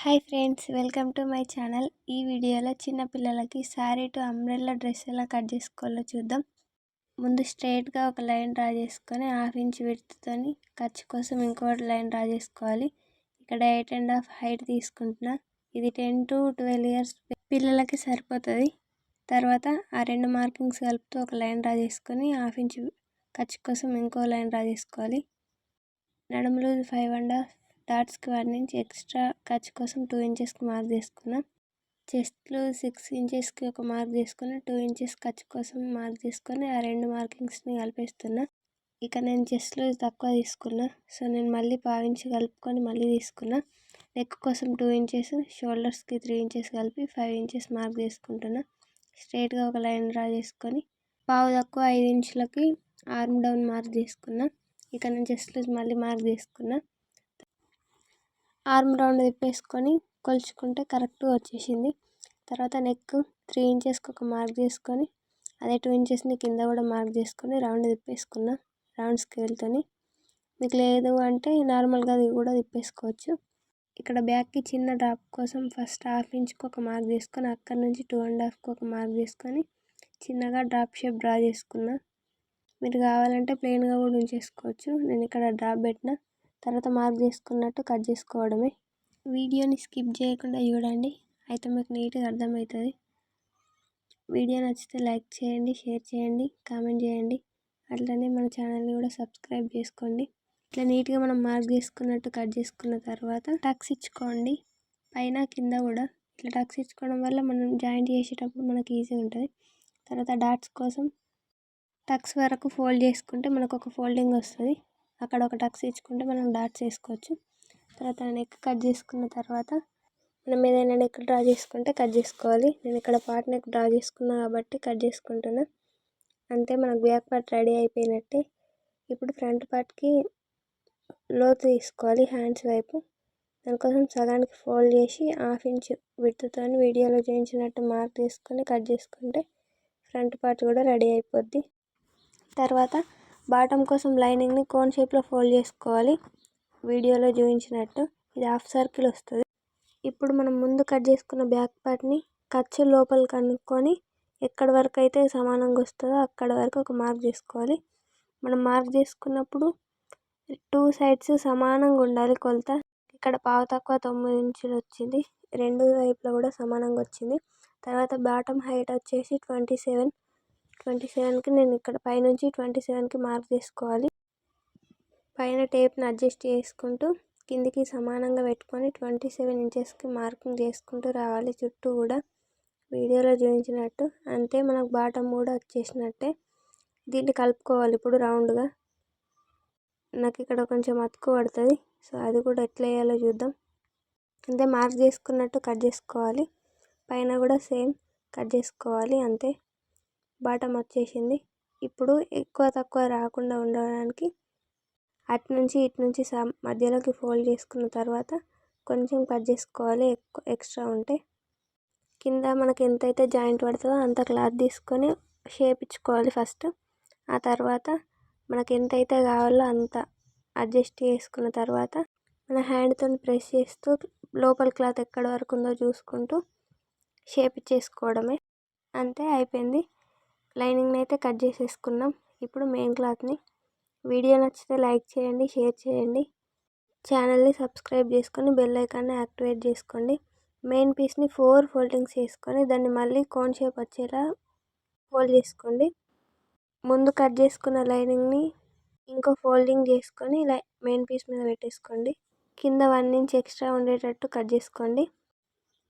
Hi friends welcome to my channel ఈ వీడియోలో చిన్న పిల్లలకి శారీ టు అంబ్రెల్లా డ్రెస్ ఎలా కట్ చేసుకోవాలో చూద్దాం. ముందు స్ట్రైట్గా ఒక లైన్ డ్రా చేసుకొని హాఫ్ ఇంచ్ విడుతుతోని ఖర్చు కోసం ఇంకోటి లైన్ డ్రా చేసుకోవాలి. ఇక్కడ ఎయిట్ అండ్ హాఫ్ హైట్ తీసుకుంటున్నా. ఇది టెన్ టు ట్వెల్వ్ ఇయర్స్ పిల్లలకి సరిపోతుంది. తర్వాత ఆ రెండు మార్కింగ్స్ కలుపుతూ ఒక లైన్ డ్రా చేసుకొని హాఫ్ ఇంచ్ ఖర్చు కోసం ఇంకో లైన్ డ్రా చేసుకోవాలి. నడుములు ఫైవ్ అండ్ హాఫ్ డాట్స్కి వన్ ఇంచ్ ఎక్స్ట్రా ఖర్చు కోసం టూ ఇంచెస్కి మార్క్ చేసుకున్నా. చెస్ట్లో సిక్స్ ఇంచెస్కి ఒక మార్క్ చేసుకుని టూ ఇంచెస్ ఖర్చు కోసం మార్క్ తీసుకొని ఆ రెండు మార్కింగ్స్ని కలిపేస్తున్నా. ఇక నేను చెస్ట్లో తక్కువ తీసుకున్నా. సో నేను మళ్ళీ పావించి కలుపుకొని మళ్ళీ తీసుకున్నా. నెక్ కోసం టూ ఇంచెస్ షోల్డర్స్కి త్రీ ఇంచెస్ కలిపి ఫైవ్ ఇంచెస్ మార్క్ చేసుకుంటున్నా. స్ట్రైట్గా ఒక లైన్ డ్రా చేసుకొని పావు తక్కువ ఐదు ఇంచులకి ఆర్మ్ డౌన్ మార్క్ తీసుకున్నా ఇక నేను చెస్ట్లో మళ్ళీ మార్క్ తీసుకున్నా ఆర్మ్ రౌండ్ తిప్పేసుకొని కొలుచుకుంటే కరెక్ట్గా వచ్చేసింది. తర్వాత నెక్ త్రీ ఇంచెస్కి ఒక మార్క్ చేసుకొని అదే టూ ఇంచెస్ని కింద కూడా మార్క్ చేసుకొని రౌండ్ తిప్పేసుకున్నా రౌండ్ స్కేల్తోని మీకు లేదు అంటే నార్మల్గా అది కూడా తిప్పేసుకోవచ్చు. ఇక్కడ బ్యాక్కి చిన్న డ్రాప్ కోసం ఫస్ట్ హాఫ్ ఇంచ్కి ఒక మార్క్ చేసుకొని అక్కడి నుంచి టూ అండ్ హాఫ్కి ఒక మార్క్ చేసుకొని చిన్నగా డ్రాప్ షేప్ డ్రా చేసుకున్నా. మీరు కావాలంటే ప్లెయిన్గా కూడా ఉంచేసుకోవచ్చు. నేను ఇక్కడ డ్రాప్ పెట్టిన తర్వాత మార్క్ చేసుకున్నట్టు కట్ చేసుకోవడమే. వీడియోని స్కిప్ చేయకుండా చూడండి. అయితే మీకు నీట్గా అర్థమవుతుంది. వీడియో నచ్చితే లైక్ చేయండి షేర్ చేయండి కామెంట్ చేయండి. అట్లనే మన ఛానల్ని కూడా సబ్స్క్రైబ్ చేసుకోండి. ఇట్లా నీట్గా మనం మార్క్ చేసుకున్నట్టు కట్ చేసుకున్న తర్వాత టక్స్ ఇచ్చుకోండి. పైన కింద కూడా. ఇట్లా టక్స్ ఇచ్చుకోవడం వల్ల మనం జాయింట్ చేసేటప్పుడు మనకి ఈజీ ఉంటుంది. తర్వాత డాట్స్ కోసం టక్స్ వరకు ఫోల్డ్ చేసుకుంటే మనకు ఒక ఫోల్డింగ్ వస్తుంది. అక్కడ ఒక టక్స్ ఇచ్చుకుంటే మనం డాట్స్ వేసుకోవచ్చు తర్వాత నెక్ కట్ చేసుకున్న తర్వాత మనం ఏదైనా నెక్ డ్రా చేసుకుంటే కట్ చేసుకోవాలి. నేను ఇక్కడ పార్ట్ నెక్ డ్రా చేసుకున్నా కాబట్టి కట్ చేసుకుంటున్నా. అంతే మనకు బ్యాక్ పార్ట్ రెడీ అయిపోయినట్టే. ఇప్పుడు ఫ్రంట్ పార్ట్కి లోతు తీసుకోవాలి హ్యాండ్స్ వైపు. దానికోసం సగానికి ఫోల్డ్ చేసి హాఫ్ ఇంచ్ విడుతుతో వీడియోలో చూపించినట్టు మార్క్ తీసుకొని కట్ చేసుకుంటే ఫ్రంట్ పార్ట్ కూడా రెడీ అయిపోద్ది. తర్వాత బాటమ్ కోసం లైనింగ్ని కోన్ షేప్లో ఫోల్డ్ చేసుకోవాలి. వీడియోలో చూపించినట్టు ఇది హాఫ్ సర్కిల్ వస్తుంది. ఇప్పుడు మనం ముందు కట్ చేసుకున్న బ్యాక్ పార్ట్ని ఖర్చు లోపల కనుక్కొని ఎక్కడి వరకు అయితే సమానంగా వస్తుందో అక్కడ వరకు ఒక మార్క్ చేసుకోవాలి. మనం మార్క్ చేసుకున్నప్పుడు టూ సైడ్స్ సమానంగా ఉండాలి కొలత. ఇక్కడ పావు తక్కువ తొమ్మిది ఇంచులు వచ్చింది. రెండు వైపులో కూడా సమానంగా వచ్చింది. తర్వాత బాటమ్ హైట్ వచ్చేసి ట్వంటీ సెవెన్. ట్వంటీ సెవెన్కి నేను ఇక్కడ పైనుంచి ట్వంటీ సెవెన్కి మార్క్ చేసుకోవాలి పైన టేప్ని అడ్జస్ట్ చేసుకుంటూ కిందికి సమానంగా పెట్టుకొని ట్వంటీ సెవెన్ ఇంచెస్కి మార్కింగ్ చేసుకుంటూ రావాలి. చుట్టూ కూడా వీడియోలో చూపించినట్టు. అంతే మనకు బాటమ్ కూడా వచ్చేసినట్టే. దీన్ని కలుపుకోవాలి ఇప్పుడు రౌండ్గా. నాకు ఇక్కడ కొంచెం అతుకు పడుతుంది. సో అది కూడా ఎట్లా వేయాలో చూద్దాం. అంతే మార్క్ చేసుకున్నట్టు కట్ చేసుకోవాలి. పైన కూడా సేమ్ కట్ చేసుకోవాలి. అంతే. బాటమ్ వచ్చేసింది ఇప్పుడు ఎక్కువ తక్కువ రాకుండా ఉండడానికి అటు నుంచి ఇటు నుంచి మధ్యలోకి ఫోల్డ్ చేసుకున్న తర్వాత కొంచెం కట్ చేసుకోవాలి. ఎక్కువ ఎక్స్ట్రా ఉంటే కింద మనకి ఎంతైతే జాయింట్ పడుతుందో అంత క్లాత్ తీసుకొని షేప్ ఇచ్చుకోవాలి ఫస్ట్. ఆ తర్వాత మనకి ఎంతైతే కావాలో అంత అడ్జస్ట్ చేసుకున్న తర్వాత మన హ్యాండ్తో ప్రెస్ చేస్తూ లోపల క్లాత్ ఎక్కడ వరకు ఉందో చూసుకుంటూ షేప్ ఇచ్చేసుకోవడమే. అంతే అయిపోయింది. లైనింగ్ని అయితే కట్ చేసేసుకున్నాం. ఇప్పుడు మెయిన్ క్లాత్ని. వీడియో నచ్చితే లైక్ చేయండి షేర్ చేయండి. ఛానల్ని సబ్స్క్రైబ్ చేసుకొని బెల్ ఐకాన్ని యాక్టివేట్ చేసుకోండి. మెయిన్ పీస్ని ఫోర్ ఫోల్డింగ్స్ చేసుకొని దాన్ని మళ్ళీ కోన్ షేప్ వచ్చేలా ఫోల్డ్ చేసుకోండి. ముందు కట్ చేసుకున్న లైనింగ్ని ఇంకో ఫోల్డింగ్ చేసుకొని లై మెయిన్ పీస్ మీద పెట్టేసుకోండి. కింద వన్ ఇంచ్ ఎక్స్ట్రా ఉండేటట్టు కట్ చేసుకోండి.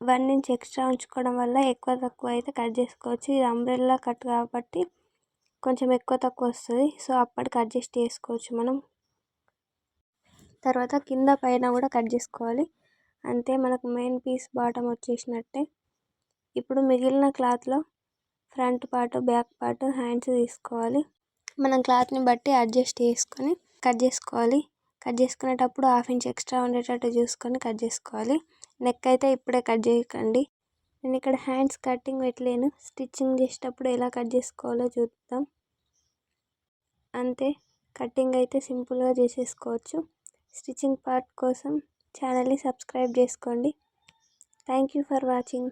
వన్ ఇంచ్ ఎక్స్ట్రా ఉంచుకోవడం వల్ల ఎక్కువ తక్కువ అయితే కట్ చేసుకోవచ్చు. ఇది అంబ్రెల్లా కట్ కాబట్టి కొంచెం ఎక్కువ తక్కువ వస్తుంది. సో అప్పటికి అడ్జస్ట్ చేసుకోవచ్చు మనం. తర్వాత కింద పైన కూడా కట్ చేసుకోవాలి. అంతే మనకు మెయిన్ పీస్ బాటమ్ వచ్చేసినట్టే. ఇప్పుడు మిగిలిన క్లాత్లో front part back part hands తీసుకోవాలి. మనం క్లాత్ని బట్టి అడ్జస్ట్ చేసుకొని కట్ చేసుకోవాలి. కట్ చేసుకునేటప్పుడు హాఫ్ ఇంచ్ ఎక్స్ట్రా ఉండేటట్టు చూసుకొని కట్ చేసుకోవాలి. నెక్ అయితే ఇప్పుడే కట్ చేయకండి. నేను ఇక్కడ హ్యాండ్స్ కటింగ్ పెట్టలేను. స్టిచ్చింగ్ చేసేటప్పుడు ఎలా కట్ చేసుకోవాలో చూద్దాం. అంతే కటింగ్ అయితే సింపుల్గా చేసేసుకోవచ్చు. స్టిచ్చింగ్ పార్ట్ కోసం ఛానల్ని సబ్స్క్రైబ్ చేసుకోండి. Thank you for watching.